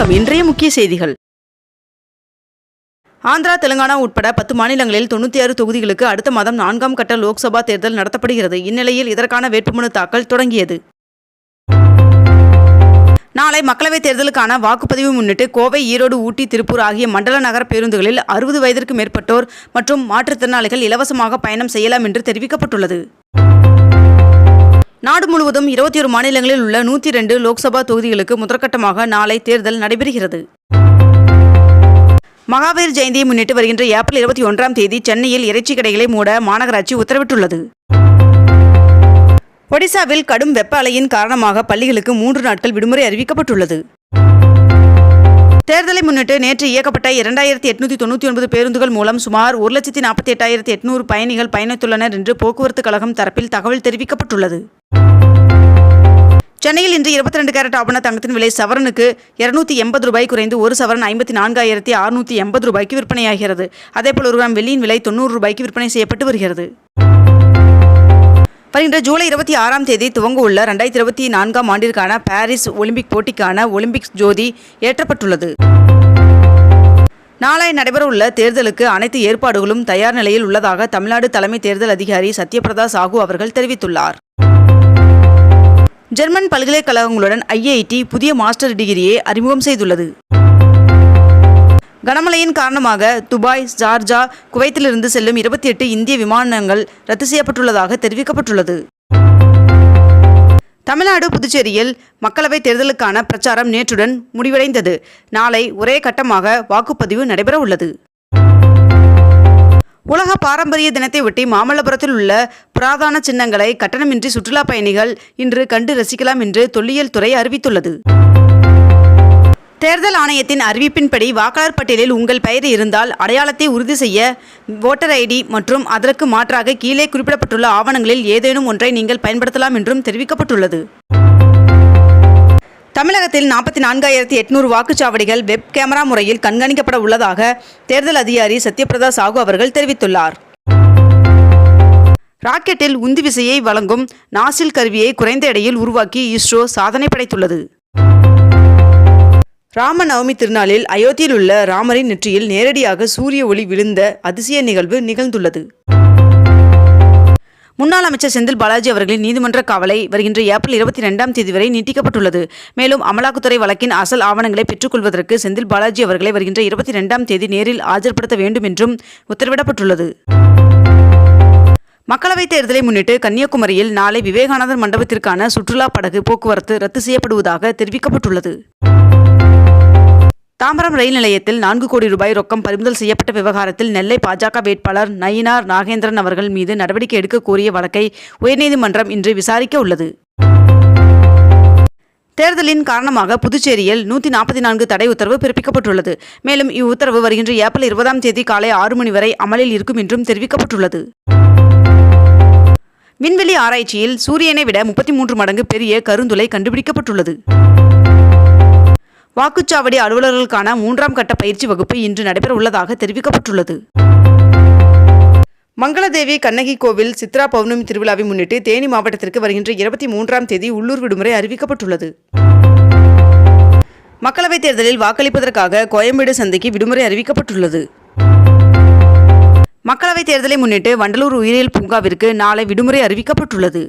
வணக்கம். இன்றைய முக்கிய செய்திகள். ஆந்திரா தெலுங்கானா உட்பட பத்து மாநிலங்களில் தொண்ணூற்றி ஆறு தொகுதிகளுக்கு அடுத்த மாதம் நான்காம் கட்ட லோக்சபா தேர்தல் நடத்தப்படுகிறது. இந்நிலையில் இதற்கான வேட்புமனு தாக்கல் தொடங்கியது. நாளை மக்களவைத் தேர்தலுக்கான வாக்குப்பதிவு முன்னிட்டு கோவை ஈரோடு ஊட்டி திருப்பூர் ஆகிய மண்டல நகர பேருந்துகளில் அறுபது வயதிற்கு மேற்பட்டோர் மற்றும் மாற்றுத்திறனாளிகள் இலவசமாக பயணம் செய்யலாம் என்று தெரிவிக்கப்பட்டுள்ளது. நாடு முழுவதும் இருபத்தி ஒரு மாநிலங்களில் உள்ள நூற்றி ரெண்டு லோக்சபா தொகுதிகளுக்கு முதற்கட்டமாக நாளை தேர்தல் நடைபெறுகிறது. மகாவீர் ஜெயந்தியை முன்னிட்டு வருகின்ற ஏப்ரல் இருபத்தி ஒன்றாம் தேதி சென்னையில் இறைச்சி கடைகளை மூட மாநகராட்சி உத்தரவிட்டுள்ளது. ஒடிசாவில் கடும் வெப்ப அலையின் காரணமாக பள்ளிகளுக்கு மூன்று நாட்கள் விடுமுறை அறிவிக்கப்பட்டுள்ளது. தேர்தலை முன்னிட்டு நேற்று இயக்கப்பட்ட இரண்டாயிரத்தி எட்நூத்தி தொண்ணூற்றி ஒன்பது பேருந்துகள் மூலம் சுமார் ஒரு லட்சத்தி நாற்பத்தி எட்டாயிரத்தி எட்நூறு பயணிகள் பயணித்துள்ளனர் என்று போக்குவரத்து கழகம் தரப்பில் தகவல் தெரிவிக்கப்பட்டுள்ளது. சென்னையில் இன்று இருபத்தி ரெண்டு கேரட் ஆபண தங்கத்தின் விலை சவரனுக்கு இருநூத்தி எண்பது ரூபாய் குறைந்து ஒரு சவரன் ஐம்பத்தி நான்காயிரத்தி அறுநூத்தி எண்பது ரூபாய்க்கு விற்பனையாகிறது. அதேபோல் ஒரு கிராம் வெள்ளியின் விலை தொண்ணூறு ரூபாய்க்கு விற்பனை செய்யப்பட்டு வருகிறது. வருகின்ற ஜூலை இருபத்தி ஆறாம் தேதி துவங்க உள்ள ரெண்டாயிரத்தி இருபத்தி நான்காம் ஆண்டிற்கான பாரிஸ் ஒலிம்பிக் போட்டிக்கான ஒலிம்பிக்ஸ் ஜோதி ஏற்றப்பட்டுள்ளது. நாளை நடைபெறவுள்ள தேர்தலுக்கு அனைத்து ஏற்பாடுகளும் தயார் நிலையில் உள்ளதாக தமிழ்நாடு தலைமை தேர்தல் அதிகாரி சத்யபிரதா சாஹூ அவர்கள் தெரிவித்துள்ளார். ஜெர்மன் பல்கலைக்கழகங்களுடன் ஐஐடி புதிய மாஸ்டர் டிகிரியை அறிமுகம் செய்துள்ளது. கனமழையின் காரணமாக துபாய் ஜார்ஜா குவைத்திலிருந்து செல்லும் இருபத்தி எட்டு இந்திய விமானங்கள் ரத்து செய்யப்பட்டுள்ளதாக தெரிவிக்கப்பட்டுள்ளது. தமிழ்நாடு புதுச்சேரியில் மக்களவைத் தேர்தலுக்கான பிரச்சாரம் நேற்றுடன் முடிவடைந்தது. நாளை ஒரே கட்டமாக வாக்குப்பதிவு நடைபெற உள்ளது உலக பாரம்பரிய தினத்தை ஒட்டி மாமல்லபுரத்தில் உள்ள புராதான சின்னங்களை கட்டணமின்றி சுற்றுலா பயணிகள் இன்று கண்டு ரசிக்கலாம் என்று தொல்லியல் துறை அறிவித்துள்ளது. தேர்தல் ஆணையத்தின் அறிவிப்பின்படி வாக்காளர் பட்டியலில் உங்கள் பெயர் இருந்தால் அடையாளத்தை உறுதி செய்ய ஓட்டர் ஐடி மற்றும் அதற்கு மாற்றாக கீழே குறிப்பிடப்பட்டுள்ள ஆவணங்களில் ஏதேனும் ஒன்றை நீங்கள் பயன்படுத்தலாம் என்றும் தெரிவிக்கப்பட்டுள்ளது. தமிழகத்தில் நாற்பத்தி நான்காயிரத்தி எட்நூறு வாக்குச்சாவடிகள் வெப் கேமரா முறையில் கண்காணிக்கப்பட உள்ளதாக தேர்தல் அதிகாரி சத்யபிரதா சாகு அவர்கள் தெரிவித்துள்ளார். ராக்கெட்டில் உந்து விசையை வழங்கும் நாசில் கருவியை குறைந்த எடையில் உருவாக்கி இஸ்ரோ சாதனை படைத்துள்ளது. ராமநவமி திருநாளில் அயோத்தியில் உள்ள ராமரின் நெற்றியில் நேரடியாக சூரிய ஒளி விழுந்த அதிசய நிகழ்வு நிகழ்ந்துள்ளது. முன்னாள் அமைச்சர் செந்தில் பாலாஜி அவர்களின் நீதிமன்ற காவலை வருகின்ற ஏப்ரல் இருபத்தி ரெண்டாம் தேதி வரை நீட்டிக்கப்பட்டுள்ளது. மேலும் அமலாக்கத்துறை வழக்கின் அசல் ஆவணங்களை பெற்றுக்கொள்வதற்கு செந்தில் பாலாஜி அவர்களை வருகின்ற இருபத்தி ரெண்டாம் தேதி நேரில் ஆஜர்படுத்த வேண்டும் என்றும் உத்தரவிடப்பட்டுள்ளது. மக்களவைத் தேர்தலை முன்னிட்டு கன்னியாகுமரியில் நாளை விவேகானந்தர் மண்டபத்திற்கான சுற்றுலா படகு போக்குவரத்து ரத்து செய்யப்படுவதாக தெரிவிக்கப்பட்டுள்ளது. தாம்பரம் ரயில் நிலையத்தில் நான்கு கோடி ரூபாய் ரொக்கம் பறிமுதல் செய்யப்பட்ட விவகாரத்தில் நெல்லை பாஜக வேட்பாளர் நயினார் நாகேந்திரன் அவர்கள் மீது நடவடிக்கை எடுக்க கோரிய வழக்கை உயர்நீதிமன்றம் இன்று விசாரிக்க உள்ளது. தேர்தலின் காரணமாக புதுச்சேரியில் நூற்றி நாற்பத்தி நான்கு தடை உத்தரவு பிறப்பிக்கப்பட்டுள்ளது. மேலும் இவ்வுத்தரவு வருகின்ற ஏப்ரல் இருபதாம் தேதி காலை ஆறு மணி வரை அமலில் இருக்கும் என்றும் தெரிவிக்கப்பட்டுள்ளது. விண்வெளி ஆராய்ச்சியில் சூரியனை விட முப்பத்தி மூன்று மடங்கு பெரிய கருந்துளை கண்டுபிடிக்கப்பட்டுள்ளது. வாக்குச்சாவடி அலுவலர்களுக்கான மூன்றாம் கட்ட பயிற்சி வகுப்பு இன்று நடைபெற உள்ளதாக தெரிவிக்கப்பட்டுள்ளது. மங்களதேவி கண்ணகி கோவில் சித்ரா பௌர்ணமி திருவிழாவை முன்னிட்டு தேனி மாவட்டத்திற்கு வருகின்ற இருபத்தி மூன்றாம் தேதி உள்ளூர் விடுமுறை அறிவிக்கப்பட்டுள்ளது. மக்களவைத் தேர்தலில் வாக்களிப்பதற்காக கோயம்பேடு சந்தைக்கு விடுமுறை அறிவிக்கப்பட்டுள்ளது. மக்களவைத் தேர்தலை முன்னிட்டு வண்டலூர் உயிரியல் பூங்காவிற்கு நாளை விடுமுறை அறிவிக்கப்பட்டுள்ளது.